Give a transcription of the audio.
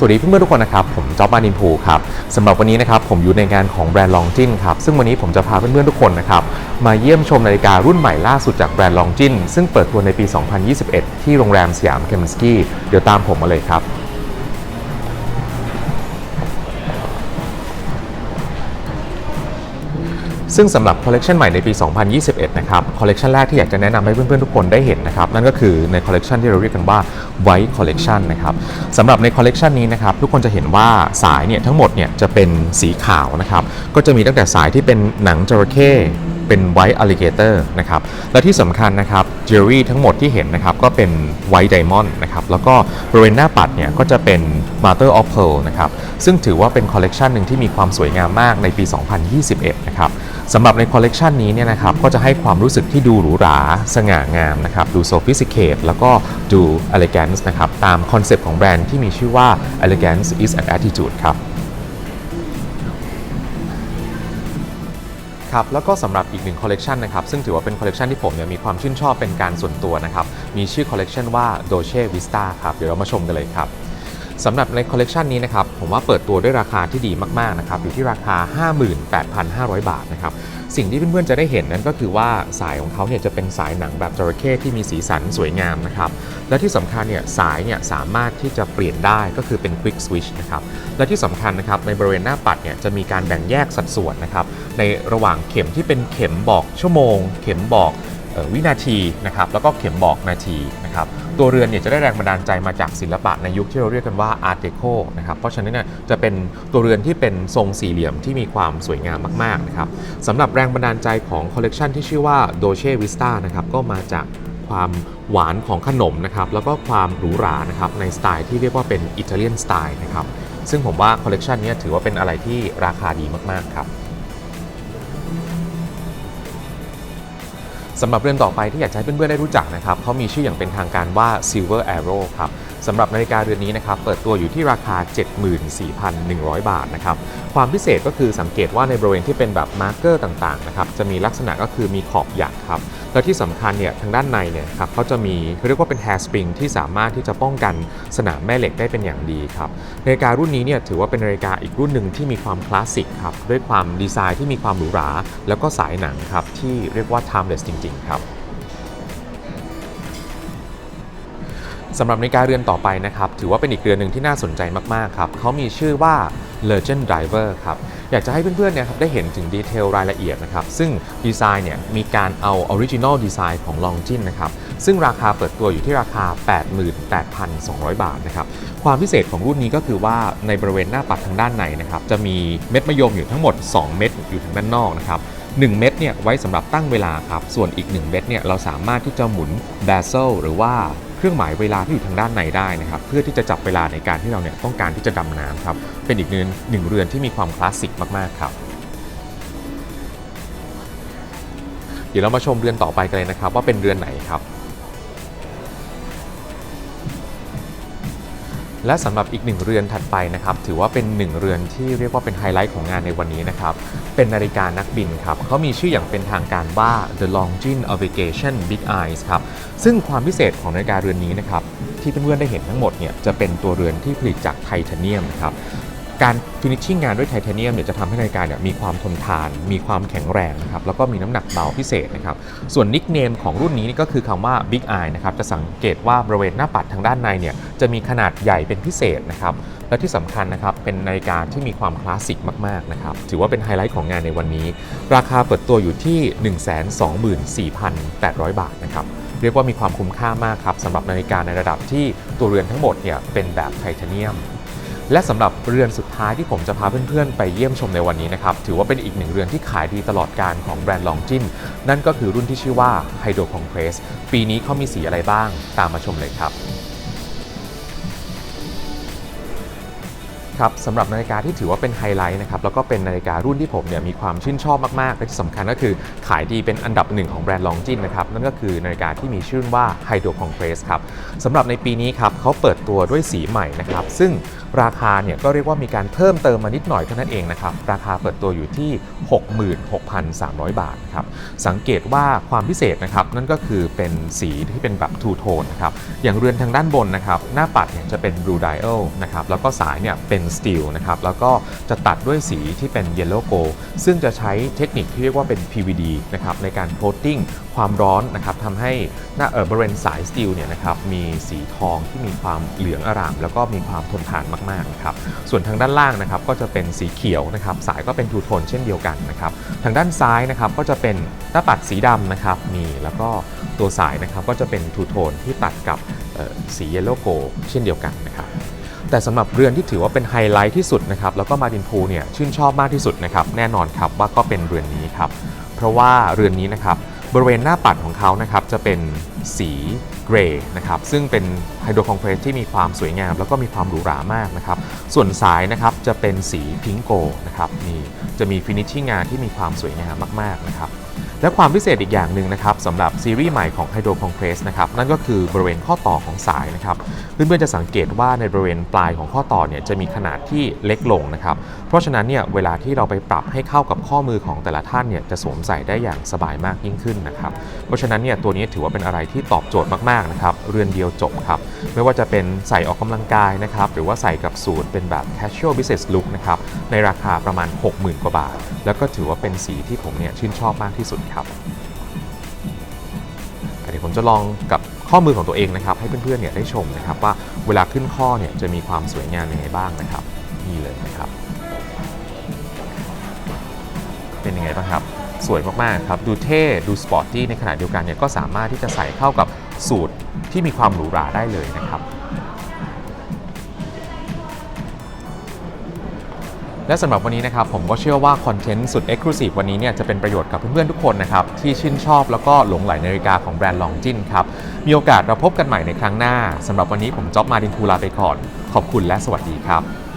สวัสดีเพื่อนๆทุกคนนะครับ ผมจ๊อบมานินภูครับสำหรับวันนี้นะครับผมอยู่ในงานของแบรนด์ลองจินครับซึ่งวันนี้ผมจะพาเพื่อนๆทุกคนนะครับมาเยี่ยมชมนาฬิการุ่นใหม่ล่าสุดจากแบรนด์ลองจินซึ่งเปิดตัวในปี 2021 ที่โรงแรมสยามเคมสกี้เดี๋ยวตามผมมาเลยครับ ซึ่งสำหรับคอลเลกชันใหม่ในปี 2021 นะครับ คอลเลกชันแรกที่อยากจะแนะนำให้เพื่อนๆ ทุกคนได้เห็นนะครับ นั่นก็คือในคอลเลกชันที่เราเรียกกันว่า White Collection นะครับสำหรับในคอลเลกชันนี้นะครับ ทุกคนจะเห็นว่าสายเนี่ยทั้งหมดเนี่ยจะเป็นสีขาวนะครับ ก็จะมีตั้งแต่สายที่เป็นหนังจระเข้เป็นไวท์อ l ลิเกเตอร์นะครับ และที่สำคัญนะครับเวลรี่ทั้งหมดที่เห็นนะครับ ก็เป็นไวท์ไดมอนด์นะครับ แล้วก็บริเวณหน้าปัดเนี่ย ก็จะเป็น Mother of Pearl นะครับ ซึ่งถือว่าเป็นคอลเลกชันหนึ่งที่มีความสวยงามมากในปี 2021 นะครับสำหรับในคอลเลกชันนี้เนี่ยนะครับก็จะให้ความรู้สึกที่ดูหรูหราสง่างามนะครับดู Sophisticate แล้วก็ดู elegance นะครับตามคอนเซปต์ของแบรนด์ที่มีชื่อว่า elegance is an attitude ครับครับแล้วก็สำหรับอีกหนึ่งคอลเลกชันนะครับซึ่งถือว่าเป็นคอลเลกชันที่ผมเนี่ยมีความชื่นชอบเป็นการส่วนตัวนะครับมีชื่อคอลเลกชันว่า Dolce Vista ครับเดี๋ยวเรามาชมกันเลยครับ สำหรับในคอลเลกชันนี้นะครับผมว่าเปิดตัวด้วยราคาที่ดีมากๆนะครับอยู่ที่ราคา 58,500 บาทนะครับสิ่งที่เพื่อนๆจะได้เห็นนั้นก็คือว่าสายของเขาเนี่ยจะเป็นสายหนังแบบจระเข้ที่มีสีสันสวยงามนะครับและที่สำคัญเนี่ยสายเนี่ยสามารถที่จะเปลี่ยนได้ก็คือเป็น quick switch นะครับและที่สำคัญนะครับในบริเวณหน้าปัดเนี่ยจะมีการแบ่งแยกสัดส่วนนะครับในระหว่างเข็มที่เป็นเข็มบอกชั่วโมง เข็มบอก วินาทีนะครับแล้วก็เข็มบอกนาทีนะครับตัวเรือนเนี่ยจะได้แรงบันดาลใจมาจากศิลปะในยุคที่เราเรียกกันว่า Art Deco นะครับเพราะฉะนั้นเนี่ยจะเป็นตัวเรือนที่เป็นทรงสี่เหลี่ยมที่มีความสวยงามมากๆนะครับสำหรับแรงบันดาลใจของคอลเลกชันที่ชื่อว่า Dolce Vista นะครับก็มาจากความหวานของขนมนะครับแล้วก็ความหรูหรานะครับในสไตล์ที่เรียกว่าเป็นอิตาเลียนสไตล์นะครับซึ่งผมว่าคอลเลกชันนี้ถือว่าเป็นอะไรที่ราคาดีมากๆครับ สำหรับเรื่องต่อไปที่อยากจะให้เพื่อนๆได้รู้จักนะครับเขามีชื่ออย่างเป็นทางการว่า Silver Arrow ครับ สำหรับนาฬิกาเรือนนี้นะครับเปิดตัวอยู่ที่ราคา 74,100 บาทนะครับความพิเศษก็คือสังเกตว่าในบริเวณที่เป็นแบบมาร์กเกอร์ต่างๆนะครับจะมีลักษณะก็คือมีขอบหยักครับและที่สำคัญเนี่ยทางด้านในเนี่ยครับเขาจะมีเขาเรียกว่าเป็น hair spring ที่สามารถที่จะป้องกันสนามแม่เหล็กได้เป็นอย่างดีครับนาฬิการุ่นนี้เนี่ยถือว่าเป็นนาฬิกาอีกรุ่นหนึ่งที่มีความคลาสสิกครับด้วยความดีไซน์ที่มีความหรูหรา แล้วก็สายหนังครับที่เรียกว่า timeless จริง ๆ ครับ สำหรับในาฬิกาเรือนต่อไปนะครับ ถือว่าเป็นอีกเรือนหนึ่งที่น่าสนใจมาก ๆ ครับเขามีชื่อว่า Legend Driver ครับ อยากจะให้เพื่อนๆเนี่ยครับได้เห็นถึงดีเทลรายละเอียดนะครับ ซึ่งดีไซน์เนี่ยมีการเอา Original Design ของ Longines นะครับ ซึ่งราคาเปิดตัวอยู่ที่ราคา 88,200 บาทนะครับ ความพิเศษของรุ่นนี้ก็คือว่าในบริเวณหน้าปัดทางด้านในนะครับ จะมีเม็ดมะยมอยู่ทั้งหมด 2 เม็ดอยู่ทางด้านนอกนะครับ1เม็ดเนี่ยไว้สำหรับตั้งเวลาครับ ส่วนอีก 1 เม็ดเนี่ยเราสามารถที่จะหมุน bezel หรือว่า เครื่องหมายเวลาที่อยู่ทางด้านในได้นะครับ เพื่อที่จะจับเวลาในการที่เราเนี่ยต้องการที่จะดำน้ำครับ เป็นอีกหนึ่งหนึ่งเรือนที่มีความคลาสสิกมากๆครับ เดี๋ยวเรามาชมเรือนต่อไปกันเลยนะครับ ว่าเป็นเรือนไหนครับ และสำหรับอีกหนึ่งเรือนถัดไปนะครับถือว่าเป็นหนึ่งเรือนที่เรียกว่าเป็นไฮไลท์ของงานในวันนี้นะครับเป็นนาฬิกานักบินครับเขามีชื่ออย่างเป็นทางการว่า The Longines Navigation Big Eyes ครับซึ่งความพิเศษของนาฬิกาเรือนนี้นะครับที่เพื่อนๆได้เห็นทั้งหมดเนี่ยจะเป็นตัวเรือนที่ผลิตจากไทเทเนียมครับ การฟินิชชิ่งงานด้วยไทเทเนียมเนี่ยจะทำให้นาฬิกาเนี่ยมีความทนทาน มีความแข็งแรงนะครับแล้วก็มีน้ำหนักเบาพิเศษนะครับส่วนนิกเนมของรุ่นนี้นี่ก็คือคำว่า Big Eye นะครับจะสังเกตว่าบริเวณหน้าปัดทางด้านในเนี่ยจะมีขนาดใหญ่เป็นพิเศษนะครับและที่สำคัญนะครับเป็นนาฬิกาที่มีความคลาสสิกมากๆนะครับถือว่าเป็นไฮไลท์ของงานในวันนี้ ราคาเปิดตัวอยู่ที่ 124,800 บาทนะครับเรียกว่ามีความคุ้มค่ามากครับสำหรับนาฬิกาในระดับที่ตัวเรือนทั้งหมดเนี่ยเป็นแบบไทเทเนียม และสำหรับเรือนสุดท้ายที่ผมจะพาเพื่อนๆ ไปเยี่ยมชมในวันนี้นะครับ ถือว่าเป็นอีกหนึ่งเรือนที่ขายดีตลอดการของแบรนด์ลองจินนั่นก็คือรุ่นที่ชื่อว่า Hydro Compress ปีนี้เขามีสีอะไรบ้าง ตามมาชมเลยครับครับสำหรับนาฬิกาที่ถือว่าเป็นไฮไลท์นะครับแล้วก็เป็นนาฬิการุ่นที่ผมเนี่ยมีความชื่นชอบมากๆและที่สำคัญก็คือขายดีเป็นอันดับหนึ่งของแบรนด์ลองจินนะครับนั่นก็คือนาฬิกาที่มีชื่อว่า Hydro Compress ครับสำหรับในปีนี้ครับเขาเปิดตัวด้วยสีใหม่นะครับซึ่งราคาเนี่ยก็เรียกว่ามีการเพิ่มเติมมานิดหน่อยเท่านั้นเองนะครับ ราคาเปิดตัวอยู่ที่ 66,300 บาทครับ สังเกตว่าความพิเศษนะครับนั่นก็คือเป็นสีที่เป็นแบบทูโทนนะครับ อย่างเรือนทางด้านบนนะครับหน้าปัดเนี่ยจะเป็น blue dial นะครับ แล้วก็สายเนี่ยเป็น steel นะครับ แล้วก็จะตัดด้วยสีที่เป็น yellow gold ซึ่งจะใช้เทคนิคที่เรียกว่าเป็น PVD นะครับในการ coating ค ความร้อนนะครับทำให้หน้าเออบริเวณสายสตีลเนี่ยนะครับมีสีทองที่มีความเหลืองอร่าม แล้วก็มีความทนทานมากๆนะครับส่วนทางด้านล่างนะครับก็จะเป็นสีเขียวนะครับสายก็เป็นทูโทนเช่นเดียวกันนะครับทางด้านซ้ายนะครับก็จะเป็นหน้าปัดสีดำนะครับมีแล้วก็ตัวสายนะครับก็จะเป็นทูโทนที่ตัดกับสีเยลโล่โกเช่นเดียวกันนะครับแต่สำหรับเรือนที่ถือว่าเป็นไฮไลท์ที่สุดนะครับแล้วก็มาดินพูเนี่ยชื่นชอบมากที่สุดนะครับแน่นอนครับว่าก็เป็นเรือนนี้ครับเพราะว่าเรือนนี้นะครับ บริเวณหน้าปัดของเขานะครับจะเป็นสีเกรย์นะครับซึ่งเป็นไฮโดรคอนเฟรสที่มีความสวยงาม แล้วก็มีความหรูหรามากนะครับส่วนสายนะครับจะเป็นสีพิงโกนะครับมีจะมีฟินิชชิ่งงานที่มีความสวยงามมากๆนะครับ และความพิเศษอีกอย่างหนึ่งนะครับสำหรับซีรีส์ใหม่ของ Hydro Compress นะครับนั่นก็คือบริเวณข้อต่อของสายนะครับเพื่อนๆจะสังเกตว่าในบริเวณปลายของข้อต่อเนี่ยจะมีขนาดที่เล็กลงนะครับเพราะฉะนั้นเนี่ยเวลาที่เราไปปรับให้เข้ากับข้อมือของแต่ละท่านเนี่ยจะสวมใส่ได้อย่างสบายมากยิ่งขึ้นนะครับเพราะฉะนั้นเนี่ยตัวนี้ถือว่าเป็นอะไรที่ตอบโจทย์มากๆนะครับเรือนเดียวจบครับไม่ว่าจะเป็นใส่ออกกำลังกายนะครับหรือว่าใส่กับสูทเป็นแบบ casual business look นะครับในราคาประมาณ 60,000 กว่าบาท แล้วก็ถือว่าเป็นสีที่ผมเนี่ยชื่นชอบมากที่สุดครับเดี๋ยวผมจะลองกับข้อมือของตัวเองนะครับ ให้เพื่อนๆเนี่ยได้ชมนะครับ ว่าเวลาขึ้นข้อเนี่ยจะมีความสวยงามยังไงบ้างนะครับนี่เลยนะครับ เป็นยังไงบ้างครับ สวยมากๆครับดูเท่ดูสปอร์ตตี้ในขณะเดียวกันเนี่ยก็สามารถที่จะใส่เข้ากับสูตรที่มีความหรูหราได้เลยนะครับ และสำหรับวันนี้นะครับผมก็เชื่อว่าคอนเทนต์สุด Exclusive วันนี้เนี่ยจะเป็นประโยชน์กับเพื่อนๆทุกคนนะครับที่ชื่นชอบแล้วก็หลงไหลนาฬิกาของแบรนด์ลองจินครับมีโอกาสเราพบกันใหม่ในครั้งหน้าสำหรับวันนี้ผมจ๊อบมาดินทูลาไปก่อน ขอบคุณและสวัสดีครับ